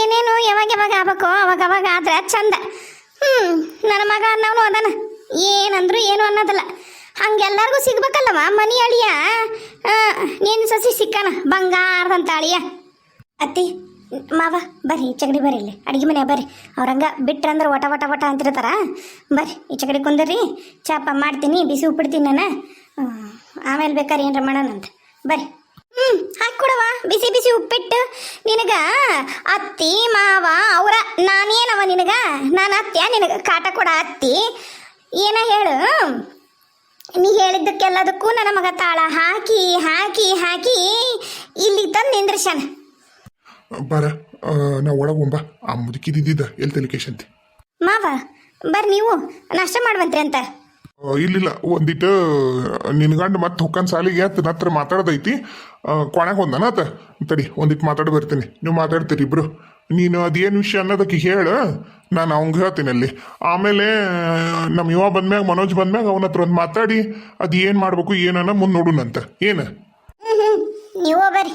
ಏನೇನು ಯಾವಾಗ ಯಾವಾಗ ಆಗ್ಬೇಕು ಅವಾಗ ಅವಾಗ ಆದ್ರೆ ಚಂದ. ಹ್ಮ್, ನನ್ನ ಮಗ ಅನ್ನವನು ಅದಾನ. ಏನಂದ್ರು ಏನು ಅನ್ನೋದಲ್ಲ. ಹಂಗೆಲ್ಲರಿಗೂ ಸಿಗ್ಬೇಕಲ್ಲವ ಮನಿ ಅಳಿಯ? ನೀನು ಸಸಿ ಸಿಕ್ಕನ? ಬಂಗಾರದಂತ ಅಳಿಯ. ಅತ್ತಿ, ಮಾವ, ಬರ್ರಿ, ಈ ಚಗಡಿ ಬರ್ರಿ ಇಲ್ಲಿ. ಅಡಿಗೆ ಮನೆ ಬರ್ರಿ. ಅವ್ರಂಗ ಬಿಟ್ರಂದ್ರೆ ಒಟ ಒಟ ಒಟ ಅಂತಿರ್ತಾರ. ಬರ್ರಿ, ಈ ಚಗಡಿ ಕುಂದರ್ರಿ ಚಾಪ ಮಾಡ್ತೀನಿ, ಬಿಸಿ ಉಪ್ಪಿಡ್ತೀನಿ ನಾನು. ಆಮೇಲೆ ಬೇಕಾರೆ ಏನ್ರ ಮಾಡೋಣಂತ. ಬರ್ರಿ. ಹ್ಮ್ ಹಾಕೊಡವ ಬಿಸಿ ಬಿಸಿ ಉಪ್ಪಿಟ್ಟು. ನಿನಗ ಅತ್ತಿ ಮಾವ ಅವರ ನಾನೇನವ ನಿನಗ? ನಾನು ಅತ್ತ್ಯಾ? ನಿನಗ ಕಾಟ ಕೊಡ ಅತ್ತಿ. ಏನ ಹೇಳು? ನೀ ಹೇಳಿದ್ದಕ್ಕೆಲ್ಲದಕ್ಕೂ ನನ್ನ ಮಗ ತಾಳ. ಹಾಕಿ ಹಾಕಿ ಹಾಕಿ ಇಲ್ಲಿ ತಂದು ನಿಂದ್ರಿಸ್ಯಾನ. ಬರ ನಾ ಒಳಗೊಂಬ ಆ ಮುದುಕಿದ್ದಿದ್ದ ಎಲ್ಲಿ ತಲಿಕೇಶಂತಿ ಮಾವ ಬರ್ರಿ ನೀವು. ನಾಷ್ಟ ಮಾಡುವಂತ್ರಿ ಅಂತ. ಇಲ್ಲಿಲ್ಲ. ಒಂದಿಟ್ಟು ನಿನ್ಗಂಡು ಮತ್ತೆ ಹೊಕ್ಕನ್ ಸಾಲಿಗೆ ಅಂತ ನತ್ರ ಮಾತಾಡೋದೈತಿ. ಕೊನೆಗೆ ಒಂದನ ಆತ ತಡಿ ಒಂದಿಟ್ಟು ಮಾತಾಡಿ ಬರ್ತೀನಿ. ನೀವು ಮಾತಾಡ್ತೀರಿ ಇಬ್ರು. ನೀನು ಅದೇನು ವಿಷಯ ಅನ್ನೋದಕ್ಕೆ ಹೇಳು. ನಾನು ಅವಂಗೆ ಹೇಳ್ತೀನಿ ಅಲ್ಲಿ. ಆಮೇಲೆ ನಮ್ಮ ಯುವ ಬಂದ್ಮ್ಯಾಗ, ಮನೋಜ್ ಬಂದ್ಮ್ಯಾಗ ಅವನ ಹತ್ರ ಒಂದು ಮಾತಾಡಿ, ಅದು ಏನು ಮಾಡಬೇಕು, ಏನನ್ನ ಮುಂದೆ ನೋಡೋಣಂತ ಏನು? ನೀವು ಬರ್ರಿ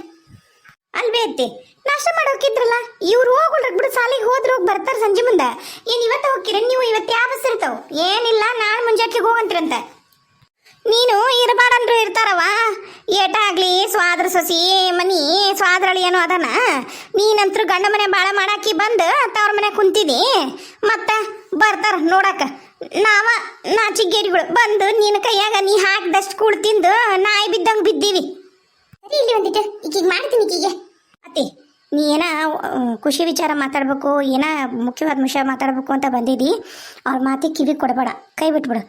ಅಲ್ವೇ ಐತಿ ನಾಷ್ಟ ಮಾಡೋಕಿದ್ರಲ್ಲ, ಇವ್ರು ಹೋಗ್ಬಿಡ್ರಿ. ಬಿಡು, ಸಾಲಿಗೆ ಹೋದ್ರೆ ಹೋಗಿ ಬರ್ತಾರ ಸಂಜೆ ಮುಂದೆ. ಏನು ಇವತ್ತು ಹೋಗ್ತೀರ? ನೀವು ಇವತ್ತು ಯಾವ ಬಸ್ ಇರ್ತಾವ? ಏನಿಲ್ಲ, ನಾಳೆ ಮುಂಜಾನೆ ಹೋಗಂತ್ರಂತ ನೀನು ಇರಬಾರ್ದಂದ್ರು ಇರ್ತಾರವ? ಏಟ ಆಗ್ಲಿ ಸ್ವಾದ್ರ ಸೊಸಿ, ಮನಿ ಸ್ವಾದ್ರಳಿ ಏನೋ ಅದನ. ನೀನಂತ್ರ ಗಂಡ ಮನೆ ಬಾಳ ಮಾಡಾಕಿ ಬಂದು ತವ್ರ ಮನೆ ಕುಂತಿದಿ. ಮತ್ತೆ ಬರ್ತಾರ ನೋಡಕ. ನಾವ ನಾಚಿಗೇರಿಗಳು ಬಂದು ನಿನ್ನ ಕೈಯಾಗ ನೀ ಹಾಕಿದಷ್ಟು ಕೂಡ ತಿಂದು ನಾಯಿ ಬಿದ್ದಂಗೆ ಬಿದ್ದೀವಿ. ಸರಿ, ಇಲ್ಲಿ ಒಂದಿಟ್ಟು ಮಾಡ್ತೀನಿ ಈಗೀಗೆ ಅತ್ತಿ, ನೀ ಏನ ಖುಷಿ ವಿಚಾರ ಮಾತಾಡ್ಬೇಕು, ಏನ ಮುಖ್ಯವಾದ ವಿಷಯ ಮಾತಾಡ್ಬೇಕು ಅಂತ ಬಂದಿದ್ದಿ ಅವ್ರ ಮಾತಿಗೆ ಕಿವಿ ಕೊಡಬೇಡ. ಕೈ ಬಿಟ್ಬಿಡು.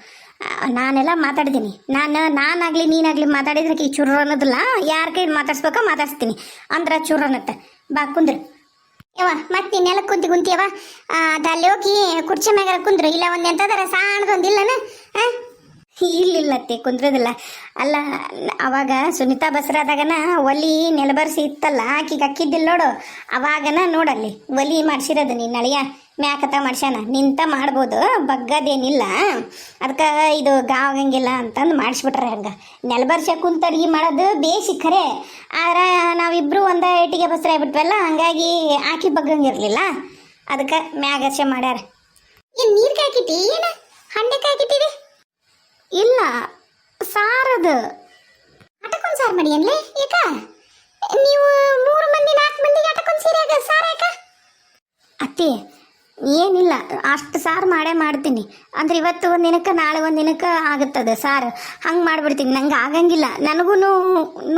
ನಾನೆಲ್ಲ ಮಾತಾಡ್ತೀನಿ ನಾನು, ನಾನಾಗ್ಲಿ, ನೀನಾಗ್ಲಿ ಮಾತಾಡಿದ್ರೆ ಈ ಚುರ್ರ ಅನ್ನೋದಿಲ್ಲ. ಯಾರ ಕೈ ಮಾತಾಡ್ಸ್ಬೇಕೋ ಮಾತಾಡ್ಸ್ತೀನಿ. ಅಂದ್ರ ಚುರ್ರ ಅನ್ನತ್ತೆ. ಬಾ, ಕುಂದ್ರು. ಯವ್ವ, ಮತ್ತೆ ನೆಲಕ್ಕೆ ಕುಂತಿ ಕುಂತಿಯವ ಅಲ್ಲಿ ಹೋಗಿ ಕುರ್ಚಿ ಮ್ಯಾಗ ಕುಂದ್ರು. ಇಲ್ಲ ಒಂದ್ ಎಂತದಾರ ಸಾಣದೊಂದಿಲ್ಲನ ಇಲ್ಲಿಲ್ಲ ಅತ್ತೆ, ಕುಂದ್ರದಿಲ್ಲ. ಅಲ್ಲ, ಅವಾಗ ಸುನೀತಾ ಬಸರಾದಾಗನ ಒಲಿ ನೆಲಬರ್ಸಿ ಇತ್ತಲ್ಲ, ಆಕಿಗೆ ಅಕ್ಕಿದ್ದಿಲ್ಲ ನೋಡು. ಅವಾಗನ ನೋಡಲ್ಲಿ ಒಲಿ ಮಾಡ್ಸಿರೋದು ನೀನು, ನಳಿಯ. ಮ್ಯಾಕತ ಮಾಡ್ಸ್ಯಾನ. ನಿಂತ ಮಾಡ್ಬೋದು ಬಗ್ಗದೇನಿಲ್ಲ. ಅದಕ್ಕೆ ಇದು ಗಾವಾಗಂಗಿಲ್ಲ ಅಂತಂದು ಮಾಡಿಸ್ಬಿಟ್ರೆ ಹಂಗೆ. ನೆಲಬರ್ಷ ಕುಂತ ಅಡ್ಗೆ ಮಾಡೋದು ಬೇಸಿ ಖರೆ. ಆದ್ರೆ ನಾವಿಬ್ರು ಒಂದ ಏಟಿಗೆ ಬಸ್ರ ಆಗ್ಬಿಟ್ವಲ್ಲ ಹಂಗಾಗಿ ಆಕಿ ಬಗ್ಗಂಗಿರ್ಲಿಲ್ಲ. ಅದಕ್ಕೆ ಮ್ಯಾಗರ್ಸೆ ಮಾಡ್ಯಾರ. ಏನು ನೀರು ಕಾಯ್ಕಿಟ್ಟಿ ಏನು? ಹಂಡೆ ಕಾಯ್ಕಿಟ್ಟಿರಿ ಇಲ್ಲ ಸಾರದು. ಅಟಕೊಂದು ಸಾರು ಮಾಡಿ ಅನ್ಲೇ ಯಾಕ ನೀವು ಮೂರು ಮಂದಿ ನಾಲ್ಕು ಮಂದಿಗೆ ಅಟಕೊಂದು ಸೀರೆ ಸಾರ ಅತ್ತಿ ಏನಿಲ್ಲ, ಅಷ್ಟು ಸಾರು ಮಾಡೇ ಮಾಡ್ತೀನಿ. ಅಂದ್ರೆ ಇವತ್ತು ಒಂದು ದಿನಕ್ಕೆ, ನಾಳೆ ಒಂದು ದಿನಕ್ಕೆ ಆಗುತ್ತದೆ ಸಾರು. ಹಂಗೆ ಮಾಡ್ಬಿಡ್ತೀನಿ, ನಂಗೆ ಆಗಂಗಿಲ್ಲ. ನನಗೂ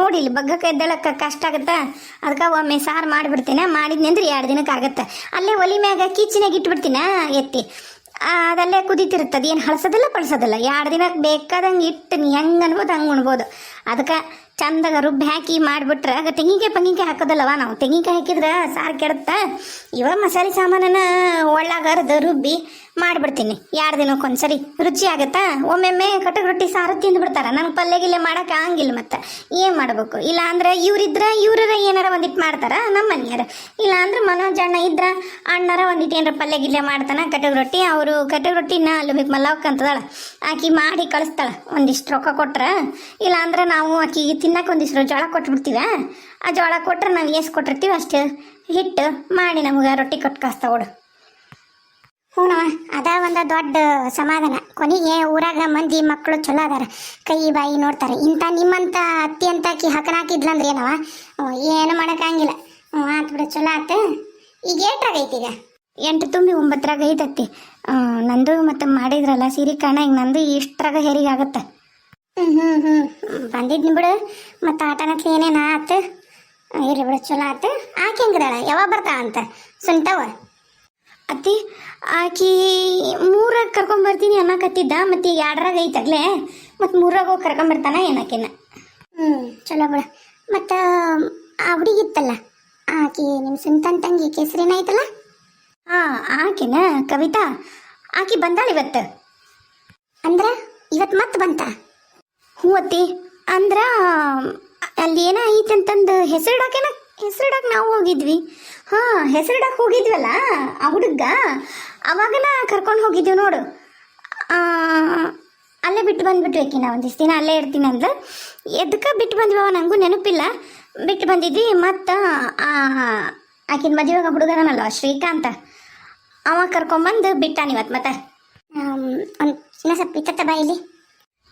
ನೋಡಿಲ್ಲ ಬಗ್ಗಕ್ಕೆ ಎದ್ದಳಕ್ಕೆ ಕಷ್ಟ ಆಗುತ್ತೆ? ಅದಕ್ಕೆ ಒಮ್ಮೆ ಸಾರು ಮಾಡಿಬಿಡ್ತೀನಿ? ಮಾಡಿದ್ನಿ ಅಂದ್ರೆ ಎರಡು ದಿನಕ್ಕೆ ಆಗುತ್ತೆ. ಅಲ್ಲೇ ಒಲಿ ಮ್ಯಾಗ ಕಿಚನಾಗ ಇಟ್ಬಿಡ್ತೀನ ಎತ್ತಿ? ಅದಲ್ಲೇ ಕುದೀತಿರ್ತದೆ ಏನು ಹಳಸೋದಿಲ್ಲ, ಪಳಸೋದಿಲ್ಲ. ಎರಡು ದಿನಕ್ಕೆ ಬೇಕಾದಂಗೆ ಇಟ್ಟು ನೀ ಹೆಂಗೆ ಅನ್ಬೋದು, ಹಂಗೆ ಉಣ್ಬೋದು. ಅದಕ್ಕೆ ಚಂದಾಗ ರುಬ್ಬಿ ಹಾಕಿ ಮಾಡಿಬಿಟ್ರೆ ಆಗ ತೆಂಗಿನಕಾಯಿ ಪಂಗಿನಕಾಯಿ ಹಾಕೋದಲ್ಲವ ನಾವು? ತೆಂಗಿನಕಾಯಿ ಹಾಕಿದ್ರೆ ಸಾರು ಕೆಡುತ್ತೆ? ಇವ ಮಸಾಲೆ ಸಾಮಾನನ್ನ ಒಳ್ಳಾಗ ಅರ್ದು ರುಬ್ಬಿ ಮಾಡಿಬಿಡ್ತೀನಿ. ಎರಡು ದಿನಕ್ಕೊಂದ್ಸರಿ ರುಚಿ ಆಗುತ್ತಾ? ಒಮ್ಮೆಮ್ಮೆ ಕಟಕ್ ರೊಟ್ಟಿ ಸಾರು ತಿಂದುಬಿಡ್ತಾರೆ ನನಗೆ ಪಲ್ಯ ಗಿಲ್ಲೆ ಮಾಡೋಕೆ ಆಗಂಗಿಲ್ಲ ಮತ್ತೆ. ಏನು ಮಾಡಬೇಕು? ಇಲ್ಲ ಅಂದ್ರೆ ಇವರಿದ್ರೆ ಇವ್ರ ಏನಾರ ಒಂದಿಟ್ಟು ಮಾಡ್ತಾರ ನಮ್ಮ ಮನೆಯರು ಇಲ್ಲ ಅಂದ್ರೆ ಮನೋಜ್ ಅಣ್ಣ ಇದ್ರ ಅಣ್ಣರ ಒಂದಿಟ್ಟು ಏನಾರ ಪಲ್ಯ ಗಿಲ್ಲೆ ಮಾಡ್ತಾನ ಕಟಕ್ ರೊಟ್ಟಿ. ಅವರು ಕಟಕ್ ರೊಟ್ಟಿನ ಅಲ್ಲಿ ಮಲ್ಲವಕ್ಕಂತದಾಳ ಆಕಿ ಮಾಡಿ ಕಳಿಸ್ತಾಳೆ. ಒಂದಿಷ್ಟು ರೊಕ್ಕ ಕೊಟ್ರೆ. ಇಲ್ಲ ಅಂದ್ರೆ ನಾವು ಆಕಿಗೆ ತಿನ್ನಕ್ಕೆ ಒಂದಿಷ್ಟು ಜೋಳ ಕೊಟ್ಬಿಡ್ತೀವ? ಆ ಜೋಳ ಕೊಟ್ರೆ ನಾವು ಏಸ್ ಕೊಟ್ಟಿರ್ತೀವಿ ಅಷ್ಟು. ಹಿಟ್ಟು ಮಾಡಿ ನಮ್ಗೆ ರೊಟ್ಟಿ ಕೊಟ್ಟು ಕಳಿಸ್ತಾವಡು ಹ್ಞೂ ಅದ ಒಂದು ದೊಡ್ಡ ಸಮಾಧಾನ. ಕೊನೆಗೆ ಊರಾಗ ಮಂದಿ ಮಕ್ಕಳು ಚಲೋ ಅದಾರ. ಕೈ ಬಾಯಿ ನೋಡ್ತಾರೆ. ಇಂಥ ನಿಮ್ಮಂಥ ಅತ್ತಿ ಅಂತ ಅಕ್ಕಿ ಹಕನ ಹಾಕಿದ್ಲಂದ್ರೆ ಏನವ? ಏನು ಮಾಡೋಕ್ಕಾಗಿಲ್ಲ ಹ್ಞೂ, ಆತು ಬಿಡು, ಚಲೋ ಆತು. ಈಗ ಏಟ್ರಾಗೈತಿ ಈಗ? ಎಂಟು ತುಂಬಿ ಒಂಬತ್ತರಾಗ ಐತತ್ತಿ. ನಂದು ಮತ್ತು ಮಾಡಿದ್ರಲ್ಲ ಸೀರೆ ಕಾಣ ಈಗ ನಂದು ಇಷ್ಟರಾಗ ಹೆರಿಗೆ ಆಗತ್ತೆ. ಹ್ಞೂ ಹ್ಞೂ ಬಂದಿದ್ನಿ ಬಿಡು. ಮತ್ತು ಆಟನಕ್ಕೆ ಏನೇನು ಆತು? ಇರ್ಲಿ ಬಿಡು ಚಲೋ ಆತು. ಆಕೆ ಹೆಂಗದಾಳ ಯಾವಾಗ ಬರ್ತಾ ಅಂತ? ಸುಂಟವ ಅತ್ತಿ ಆಕಿ ಮೂರಾಗ ಕರ್ಕೊಂಬರ್ತೀನಿ ಅನ್ನಕತ್ತಿದ್ದ ಮತ್ತು ಈಗ ಎರಡರಾಗ ಐತಗ್ಲೇ ಮತ್ತು ಮೂರಾಗ ಹೋಗಿ ಕರ್ಕೊಂಬರ್ತಾನ ಏನಕ್ಕಿನ್ನ? ಹ್ಞೂ ಚಲೋ ಬಿಡ. ಮತ್ತು ಆ ಹುಡುಗಿತ್ತಲ್ಲ ಆಕಿ ನಿಮ್ಮ ಸುಂತನ್ ತಂಗಿ ಕೆಸರಿನ ಐತಲ್ಲ? ಹಾಂ ಆಕಿನ? ಕವಿತಾ? ಆಕಿ ಬಂದಾಳ ಇವತ್ತು? ಅಂದ್ರೆ ಇವತ್ತು ಮತ್ತೆ ಬಂತ? ಅತ್ತಿ ಅಂದ್ರ, ಅಲ್ಲಿ ಏನೋ ಐತೆ ಅಂತಂದು ಹೆಸರಿಡಾಕೇನ ಹೆಸರಿಡಾಕ ನಾವು ಹೋಗಿದ್ವಿ. ಹಾಂ, ಹೆಸರಿಡಾಕ ಹೋಗಿದ್ವಲ್ಲ ಆ ಹುಡುಗ, ಅವಾಗನ ಕರ್ಕೊಂಡು ಹೋಗಿದ್ದೀವಿ ನೋಡು. ಅಲ್ಲೇ ಬಿಟ್ಟು ಬಂದ್ಬಿಟ್ವಿ ಆಕಿನ ಒಂದಿಷ್ಟು ದಿನ ಅಲ್ಲೇ ಇರ್ತೀನಿ ಅಂದ್ರೆ ಎದಕ್ಕೆ ಬಿಟ್ಟು ಬಂದ್ವಿ ನನಗೂ ನೆನಪಿಲ್ಲ. ಬಿಟ್ಟು ಬಂದಿದ್ವಿ ಮತ್ತು ಆಕಿನ ಮದುವೆಗ ಹುಡುಗನಲ್ಲ ಶ್ರೀಕಾಂತ. ಅವ ಕರ್ಕೊಂಬಂದು ಬಿಟ್ಟಾನ ಇವತ್ತು ಮತ್ತೆ. ಒಂದು ಸ್ವಲ್ಪ ಇತ್ತ ಬಾಯಿಲಿ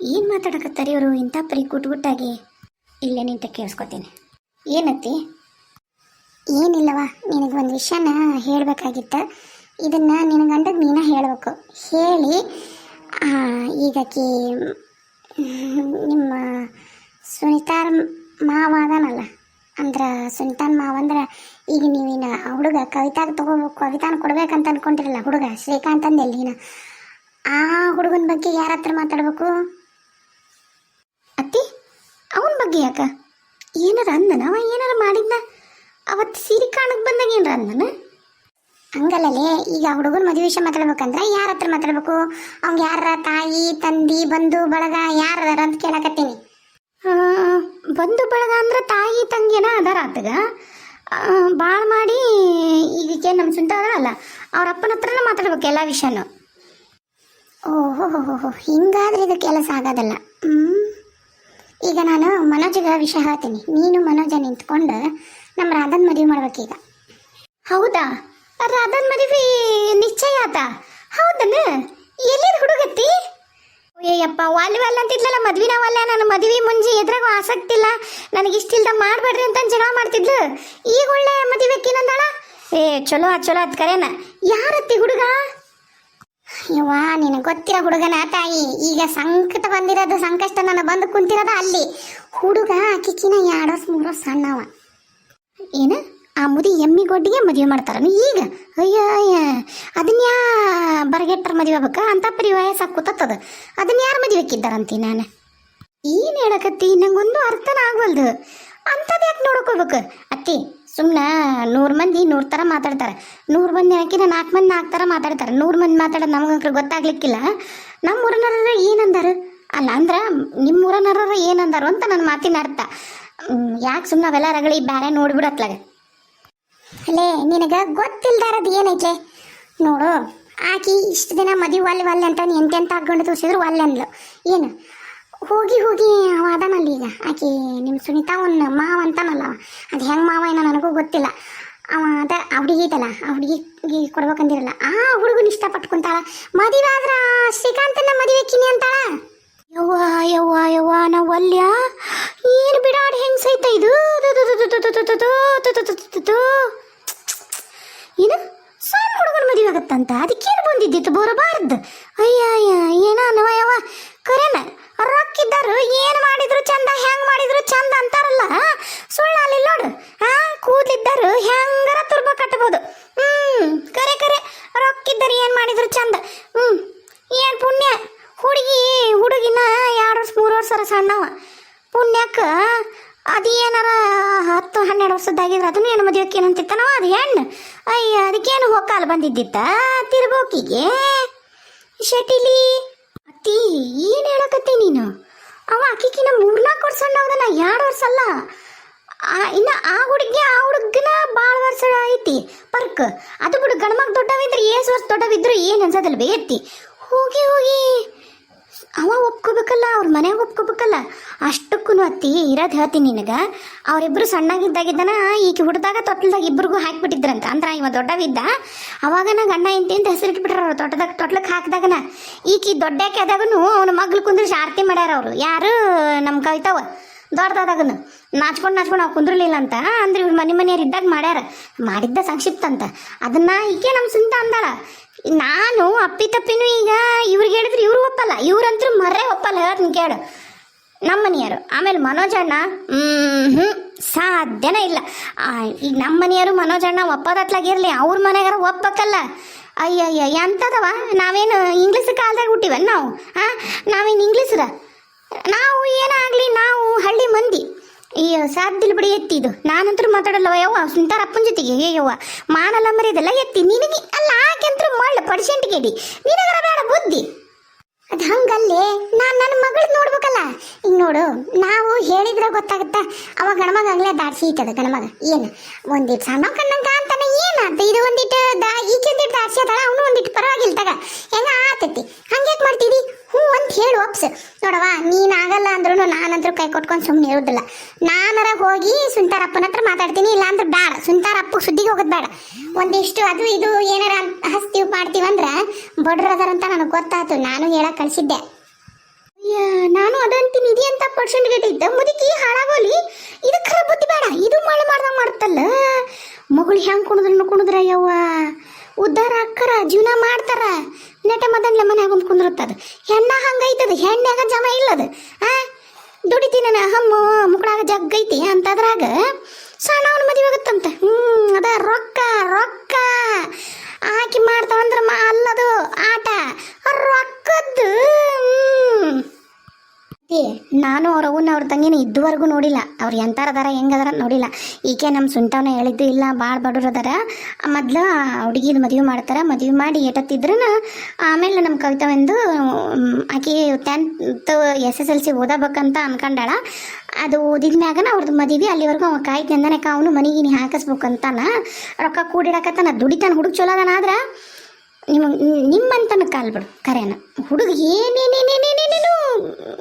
ಏನು ಮಾತಾಡಕತ್ತಾರೆ ಇವರು? ಇಂಥ ಪರಿ ಗುಟ್ಗುಟ್ಟಾಗಿ. ಇಲ್ಲೇ ನಿಂತ ಕೇಳಿಸ್ಕೊತೀನಿ. ಏನತ್ತಿ? ಏನಿಲ್ಲವ ನಿನಗೆ ಒಂದು ವಿಷಯನ ಹೇಳಬೇಕಾಗಿತ್ತು. ಇದನ್ನು ನಿನ್ನ ಗಂಡಗೆ ನೀನು ಹೇಳಬೇಕು. ಹೇಳಿ ಈಗ ಮ್, ನಿಮ್ಮ ಸುನಿತಾರ ಮಾವ ಅದಾನಲ್ಲ ಅಂದ್ರೆ ಸುನಿತಾನ್ ಮಾವ ಅಂದ್ರೆ ಈಗ ನೀವಿನ ಹುಡುಗ ಕವಿತಾಗ ತೊಗೋಬೇಕು ಕವಿತಾನ ಕೊಡ್ಬೇಕಂತ ಅನ್ಕೊಂಡಿರಲ್ಲ ಹುಡುಗ ಶ್ರೀಕಾಂತ್ ಅಂದೆಲ್ಲ ನೀನು ಆ ಹುಡುಗನ ಬಗ್ಗೆ ಯಾರ ಹತ್ರ ಮಾತಾಡ್ಬೇಕು? ಅತ್ತಿ, ಅವನ ಬಗ್ಗೆ ಯಾಕ? ಏನಾರ ಅಂದನ? ಅವ ಏನಾರ ಮಾಡಿದ್ನ? ಅವತ್ತು ಸೀರೆ ಕಾಣಕ್ ಬಂದಾಗ ಏನಾರ ಅಂದನ? ಹಂಗಲ್ಲಲೇ, ಈಗ ಹುಡುಗನ ಮದುವೆ ವಿಷಯ ಮಾತಾಡ್ಬೇಕಂದ್ರೆ ಯಾರ ಹತ್ರ ಮಾತಾಡ್ಬೇಕು? ಅವ್ಗೆ ಯಾರ ತಾಯಿ, ತಂದಿ, ಬಂಧು, ಬಳಗ ಯಾರ ಅಂತ ಕೇಳಕತ್ತೀನಿ. ಬಂಧು, ಬಳಗ ಅಂದ್ರೆ ತಾಯಿ ತಂಗಿನ ಅದಾರ ಆತಗ. ಭಾಳ ಮಾಡಿ ಇದಕ್ಕೆ ನಮ್ಮ ಸುಂಟ ಅಲ್ಲ, ಅವ್ರ ಅಪ್ಪನ ಹತ್ರನೇ ಮಾತಾಡ್ಬೇಕು ಎಲ್ಲ ವಿಷಯನೂ. ಓಹೋ ಹಿಂಗಾದ್ರೆ ಇದು ಕೆಲಸ ಆಗೋದಲ್ಲ. ಹ್ಮ್. ಈಗ ನಾನು ಮನೋಜಗ ವಿಷಯ ಹೇಳ್ತೀನಿ. ನೀನು ಮನೋಜ ನಿಂತ್ಕೊಂಡು ನಮ್ಮ ರಾಧನ್ ಮದುವೆ ಮಾಡ್ಬೇಕೀಗ ಹೌದಾ? ರಾಧನ್ ಮದುವೆ ನಿಶ್ಚಯ ಆತ. ಹೌದನ? ಎಲ್ಲಿದ್ ಹುಡುಗತ್ತಿ? ಅಯ್ಯಪ್ಪ ವಾಲಿ ವಾಲ್ ಅಂತಿದ್ಲಲ್ಲ, ಮದ್ವಿನ ವಾಲ್ಯ ನಾನು ಮದ್ವಿ ಮುಂಜಿ ಎದ್ರಾಗ ಆಸಕ್ತಿ ಇಲ್ಲ. ನನಗೆ ಇಷ್ಟಿಲ್ದ ಮಾಡ್ಬೇಡ್ರಿ ಅಂತ ಜಗಳ ಮಾಡ್ತಿದ್ಲು. ಈಗ ಒಳ್ಳೆ ಮದುವೆ ಕಿನಂದಾಳ ಏ, ಚಲೋ ಆತ್ ಚಲೋ ಆತ್ ಕರೇನ. ಯಾರತ್ತಿ ಹುಡುಗ? ಯವ್ವ, ನಿನಗೆ ಗೊತ್ತಿರೋ ಹುಡುಗನ ತಾಯಿ. ಈಗ ಸಂಕಟ ಬಂದಿರೋದು, ಸಂಕಷ್ಟ ನನ್ನ ಬಂದು ಕುಂತಿರೋದ ಅಲ್ಲಿ. ಹುಡುಗ ಕಿಕ್ಕಿನ ಎರಡೋಸ್ ಮೂರೋ ಸಣ್ಣವ. ಏನ? ಆ ಮುದಿ ಎಮ್ಮಿ ಗೊಡ್ಡಿಗೆ ಮದುವೆ ಮಾಡ್ತಾರನು ಈಗ? ಅಯ್ಯೋ, ಅಯ್ಯ. ಅದನ್ನ ಯಾ ಬರಗೆಟ್ಟರ ಮದುವೆ ಆಗ್ಬೇಕ? ಅಂತ ಪರಿ ವಯಸ್ಸ ಕೂತತ್ತದ ಅದನ್ನ ಯಾರು ಮದುವೆ ಹಾಕಿದ್ದಾರಂತಿ ನಾನು? ಏನು ಹೇಳಕತ್ತಿ? ನಂಗೊಂದು ಅರ್ಥನ ಆಗ್ವಲ್ದು. ಅಂಥದ್ದು ಯಾಕೆ ನೋಡ್ಕೋಬೇಕು? ಅತ್ತಿ ಸುಮ್ಮನೆ ನೂರು ಮಂದಿ ನೂರು ಥರ ಮಾತಾಡ್ತಾರೆ. ನೂರು ಮಂದಿ ಹಾಕಿದ್ರೆ ನಾಲ್ಕು ಮಂದಿ ನಾಲ್ಕು ಥರ ಮಾತಾಡ್ತಾರೆ. ನೂರು ಮಂದಿ ಮಾತಾಡೋದು ನಮಗಂತ ಗೊತ್ತಾಗ್ಲಿಕ್ಕಿಲ್ಲ. ನಮ್ಮ ಊರನರ ಏನಂದಾರು? ಅಲ್ಲ ಅಂದ್ರೆ ನಿಮ್ಮ ಊರನರ ಏನಂದಾರು ಅಂತ ನನ್ನ ಮಾತಿನ ಅರ್ಥ. ಯಾಕೆ ಸುಮ್ಮನೆ ಅವೆಲ್ಲ ರಗಳಿ ಬೇರೆ ನೋಡಿಬಿಡತ್ಲಾಗ? ಅಲ್ಲೇ ನಿನಗೆ ಗೊತ್ತಿಲ್ದಾರದು ಏನೈತೆ ನೋಡು, ಆಕಿ ಇಷ್ಟು ದಿನ ಮದುವೆ ಒಲ್ಲೆ ಒಲ್ಲೆ ಅಂತ ಎಂತೆಂತ ಹಾಕೊಂಡು ತೋರಿಸಿದ್ರು ಒಲ್ಲೆ ಅಂದ್ಲು. ಏನು? ಹೋಗಿ ಹೋಗಿ ಅವ ಅದಾನಲ್ಲ ಈಗ ಆಕಿ ನಿಮ್ಮ ಸುನೀತಾ ಒಂದು ಮಾವ ಅಂತಾನಲ್ಲ ಅದು ಹೆಂಗೆ ಮಾವ ಏನೋ ನನಗೂ ಗೊತ್ತಿಲ್ಲ ಅವ ಅದ ಆ ಹುಡುಗಿ ಐತಲ್ಲ ಆ ಹುಡುಗಿಗೆ ಕೊಡ್ಬೇಕಂದಿರಲ್ಲ ಆ ಹುಡುಗನ ಇಷ್ಟಪಟ್ಕೊಂತಾಳ ಮದುವೆ ಆದ್ರ ಶ್ರೀಕಾಂತನ ಮದುವೆ ಕಿನಿ ಅಂತಾಳ ಯವ್ವ ಯವ್ವ ಯವ್ವ ನಾವು ಅಲ್ಯ ಏನು ಬಿಡಾಡ್ ಹೆಂಗ್ ಸೈತ ಇದು ಏನು ಸಣ್ಣ ಹುಡುಗನ ಮದುವೆ ಆಗತ್ತಂತ ಅದಕ್ಕೇನು ಬಂದಿದ್ದಿತ್ತು ಬರಬಾರ್ದು ಅಯ್ಯ ಅಯ್ಯ ಏನ ನವ ಯವ್ವ ಕರೆನ ರೊಕ್ಕಿದ್ದರು ಏನು ಮಾಡಿದ್ರು ಚಂದ, ಹೆಂಗ್ ಮಾಡಿದ್ರು ಚಂದ ಅಂತಾರಲ್ಲ? ಸುಳ್ಳು ಅಲ್ಲಿ ನೋಡು. ಹಾ ಕೂದಲಿದ್ದಾರು, ಹೆಂಗರ ತುರ್ಬ ಕಟ್ಟಬಹುದು ಹ್ಮ್, ಕರೆ ಕರೆ. ರೊಕ್ಕಿದ್ದಾರೆ ಏನು ಮಾಡಿದ್ರು ಚಂದ? ಹ್ಮ್, ಏನ್ ಪುಣ್ಯ? ಹುಡುಗಿ, ಹುಡುಗಿನ ಎರಡು ವರ್ಷ, ಮೂರು ವರ್ಷ ಸಣ್ಣವ. ಪುಣ್ಯಕ್ಕ ಅದು ಏನಾರ ಹತ್ತು, ಹನ್ನೆರಡು ವರ್ಷದಾಗಿದ್ರೆ ಅದನ್ನು ಏನು ಮದುವೆಕ್ಕೆ ಏನಂತಿತ್ತನೋ, ಅದು ಹೆಣ್ಣು. ಅಯ್ಯ, ಅದಕ್ಕೇನು ಹೋಗಾಲ ಬಂದಿದ್ದಿತ್ತ? ತಿರ್ಬೋಕಿಗೆ? ಶಟಿಲಿ, ಅತ್ತಿ, ಏನು ಹೇಳಕತ್ತೆ ನೀನು? ಅವ ಆಕಿಕಿನ ಮೂರ್ನಾಲ್ಕು ವರ್ಷ ಸಣ್ಣವದನ ಎರಡು ವರ್ಷ ಅಲ್ಲ. ಇನ್ನು ಆ ಹುಡುಗಿ, ಆ ಹುಡುಗನ ಭಾಳ ವರ್ಷ ಐತಿ. ಪರ್ಕ್, ಅದು ಬಿಡು ಗಣಮಗ್ ದೊಡ್ಡವಿದ್ರೆ, ಏಸ್ ವರ್ಷ ದೊಡ್ಡವಿದ್ರು ಏನು ಅನ್ಸೋದಲ್ವೇ ಎತ್ತಿ ಹೋಗಿ ಹೋಗಿ. ಅವ ಒಪ್ಕೋಬೇಕಲ್ಲ, ಅವ್ರ ಮನೆಗೆ ಒಪ್ಕೋಬೇಕಲ್ಲ. ಅಷ್ಟಕ್ಕೂ ಅತ್ತಿ ಇರೋದು ಹೇಳ್ತೀನಿ ನಿನಗೆ. ಅವರಿಬ್ಬರು ಸಣ್ಣಾಗಿದ್ದಾಗಿದ್ದಾನ, ಈಕೆ ಹುಡ್ದಾಗ ತೊಟ್ಲದಾಗ ಇಬ್ಬರಿಗೂ ಹಾಕಿಬಿಟ್ಟಿದ್ರಂತ. ಅಂದ್ರೆ ಇವ ದೊಡ್ಡವಿದ್ದ. ಅವಾಗನ ಗಂಡ ಇಂತಿ ಅಂತ ಹೆಸರಿಟ್ಬಿಟ್ರ ಅವ್ರು. ತೊಟ್ಟದಾಗ ತೊಟ್ಲಕ್ಕೆ ಹಾಕಿದಾಗನ ಈಕಿ ದೊಡ್ಡಕ್ಕೆ ಆದಾಗನು ಅವನ ಮಗ್ಳು ಕುಂದ್ರಿಸಿ ಆರತಿ ಮಾಡ್ಯಾರ ಅವರು. ಯಾರು ನಮ್ಮ ಕವಿತಾವ? ದೊಡ್ಡದಾದಾಗನು. ನಾಚ್ಕೊಂಡು ನಾಚ್ಕೊಂಡು ನಾವು ಕುಂದ್ರಲಿಲ್ಲ ಅಂತ. ಅಂದ್ರೆ ಇವ್ರು ಮನೆ ಮನೆಯವ್ರು ಇದ್ದಾಗ ಮಾಡ್ಯಾರ. ಮಾಡಿದ್ದ ಸಂಕ್ಷಿಪ್ತ ಅಂತ. ಅದನ್ನ ಈಕೆ ನಮ್ಮ ಸುಂತ ಅಂದಾಳ. ನಾನು ಅಪ್ಪಿ ತಪ್ಪಿನೂ ಈಗ ಇವ್ರಿಗೆ ಹೇಳಿದ್ರೆ ಇವರು ಒಪ್ಪಲ್ಲ. ಇವ್ರಂತೂ ಮರ್ರೆ ಒಪ್ಪಲ್ಲ ಹೇಳ್ತೀನಿ ಕೇಳು ನಮ್ಮ ಮನೆಯವರು. ಆಮೇಲೆ ಮನೋಜಣ್ಣ ಹ್ಞೂ ಸಾಧ್ಯನೇ ಇಲ್ಲ. ಈಗ ನಮ್ಮ ಮನೆಯವರು ಮನೋಜ್ ಅಣ್ಣ ಒಪ್ಪೋದತ್ಲಾಗಿರ್ಲಿ ಅವ್ರ ಮನೆಗಾರ ಒಪ್ಪಕ್ಕಲ್ಲ. ಅಯ್ಯಯ್ಯ ಎಂತದವ ನಾವೇನು ಇಂಗ್ಲೀಷ್ ಕಾಲದಾಗ ಹುಟ್ಟಿವನ್ ನಾವು? ಹಾಂ ನಾವೇನು ಇಂಗ್ಲೀಷ್ರ? ನಾವು ಏನಾಗಲಿ, ನಾವು ಹಳ್ಳಿ ಮಂದಿ. ಈ ಸಾಧ್ಯಲ್ ಬಿಡಿ ಎತ್ತಿದು ನಾನಂತರೂ ಮಾತಾಡಲ್ಲವ ಯವ್ವ? ಸುಂತಾರ ಅಪ್ಪನ ಜೊತೆಗೆ. ಏ ಯವ್ವ, ಮಾನಲ್ಲ ಮರಿಯದೆಲ್ಲ ಎತ್ತಿ. ನಿನಗೆ ಅಲ್ಲ ಆಕೆಂತ್ರ ಮಾಡ್ಲ ಪರ್ಸೆಂಟ್ ಕೇಳಿ ನಿನಗರ ಬೇಡ ಬುದ್ಧಿ. ಅದು ಹಂಗಲ್ಲೇ, ನಾನು ನನ್ನ ಮಗಳು ನೋಡ್ಬೇಕಲ್ಲ. ಈಗ ನೋಡು, ನಾವು ಹೇಳಿದ್ರೆ ಗೊತ್ತಾಗುತ್ತಾ. ಅವ ಗಣಮಗ ಹಂಗ್ಲೇ ದಾಡ್ಸಿ ಇಟ್ಟದ ಗಣಮಗ. ಏನು ಒಂದಿಟ್ಟು ಸಣ್ಣ ಕಣ್ಣಂಗ ಅಂತಾನೆ ಏನಾತ ಇದು ಒಂದಿಟ್ಟು ದಾ ಈಕೆಂದಿಟ್ಟು ದಾಡ್ಸಿ ಅದಾಳ ಅವನು ಒಂದಿಟ್ಟು ಪರವಾಗಿಲ್ಲ ತಗ. ಹೆಂಗ ಆತೈತಿ? ಹಂಗ್ಯಾಕ್ ಮಾಡ್ತೀವಿ ಹ್ಞೂ ಅಂತ ಹೇಳು, ಒಪ್ಸ್. ನೋಡವ್ವ, ನೀನು ನೀನ್ ಆಗಲ್ಲ ಅಂದ್ರೂ ನಾನಂದ್ರೂ ಕೈ ಕೊಟ್ಕೊಂಡು ಸುಮ್ಮನೆ ಇರೋದಿಲ್ಲ. ನಾನರ ಹೋಗಿ ಸುಂತಾರಪ್ಪನ ಹತ್ರ ಮಾತಾಡ್ತೀನಿ, ಇಲ್ಲಾಂದ್ರೆ ಬೇಡ ಸುಂತಾರಪ್ಪ ಸುದ್ದಿಗೆ ಹೋಗೋದು ಬೇಡ ಒಂದಿಷ್ಟು ಅದು ಇದು ಏನಾರ ಹಸ್ತೀವಿ ಮಾಡ್ತೀವಿ ಅಂದ್ರೆ ಬಡ್ರ ಅದರಂತ ನನಗೆ ಗೊತ್ತಾಯ್ತು ನಾನು ಹೇಳಕ್ ಕಳಿಸಿದ್ದೆ. ನಾನು ಅದಂತೀನಿ ಇದೆ ಅಂತ ಪರ್ಸೆಂಟ್ಗೇಟ್ ಇದ್ದ ಮುದುಕಿ ಹಾಳಾಗೋಲಿ? ಇದು ಖರ ಬುದ್ಧಿ ಬೇಡ. ಇದು ಮಳೆ ಮಾಡ್ದಂಗ ಮಾಡ್ತಲ್ಲ. ಮಗಳು ಹೆಂಗೆ ಕುಣಿದ್ರು ಕುಣಿದ್ರ ಯವ್ವ? ಉದ್ದಾರ ಅಕ್ಕರ, ಜೀವನ ಮಾಡ್ತಾರ. ನೆಟ ಮದನ್ಲೆ ಒಂದು ಕುಂದಿರುತ್ತದ. ಹೆಣ್ಣ ಹಂಗೈತದ ಹೆಣ್ಣಾಗ ಜಮ ಇಲ್ಲದ? ಆ ದುಡಿತೀನಿ ಹಮ್ಮು ಮುಕ್ಕಳಾಗ ಜಗ್ಗೈತಿ ಅಂತದ್ರಾಗ ಸಣ್ಣವನ ಮದುವೆ ಆಗುತ್ತಂತ ಹ್ಮ್ ಅದ ರೊಕ್ಕ ರೊಕ್ಕ ಆಕಿ ಮಾಡ್ತಾವಂದ್ರ ಮಾ ಅಲ್ಲದು ಆಟ ರೊಕ್ಕದ್ದು ಹ್ಮ್ ಏ ನಾನು ಅವ್ರ ತಂಗಿನ ಇದುವರೆಗೂ ನೋಡಿಲ್ಲ. ಅವ್ರು ಎಂತಾರ ಅದಾರ ಹೆಂಗದಾರ ನೋಡಿಲ್ಲ. ಈಕೆ ನಮ್ಮ ಸುಂಟವನ ಹೇಳಿದ್ದು, ಇಲ್ಲ ಭಾಳ ಬಡವ್ರು ಅದಾರ ಮೊದ್ಲು ಹುಡುಗಿದ ಮದುವೆ ಮಾಡ್ತಾರೆ. ಮದುವೆ ಮಾಡಿ ಎಟತ್ತಿದ್ರು ಆಮೇಲೆ ನಮ್ಮ ಕವಿತಾವೆಂದು ಆಕೆ tenth S S L C ಓದಬೇಕಂತ ಅನ್ಕೊಂಡಾಳ. ಅದು ಓದಿದ ಮ್ಯಾಗನ ಅವ್ರದ್ದು ಮದುವೆ ಅಲ್ಲಿವರೆಗೂ ಅವ ಕಾಯ್ತು ಅಂದನಕ ಅವನು ಮನೆಗಿನಿ ಹಾಕಿಸ್ಬೇಕಂತಾನ ರೊಕ್ಕ ಕೂಡಿಡಕತ್ತಾನ. ದುಡಿತಾನ, ಹುಡುಗ ಚಲೋ ಅದಾನ ಆದ್ರೆ ನಿಮಗೆ ನಿಮ್ಮಂತನ ಕಾಲ್ ಬಿಡು ಕರೆನ. ಹುಡುಗ ಏನೇನೇನೇನೇನೇನೇನು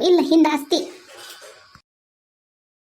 ಇಲ್ಲ, ಹಿಂದೆ ಆಸ್ತಿ.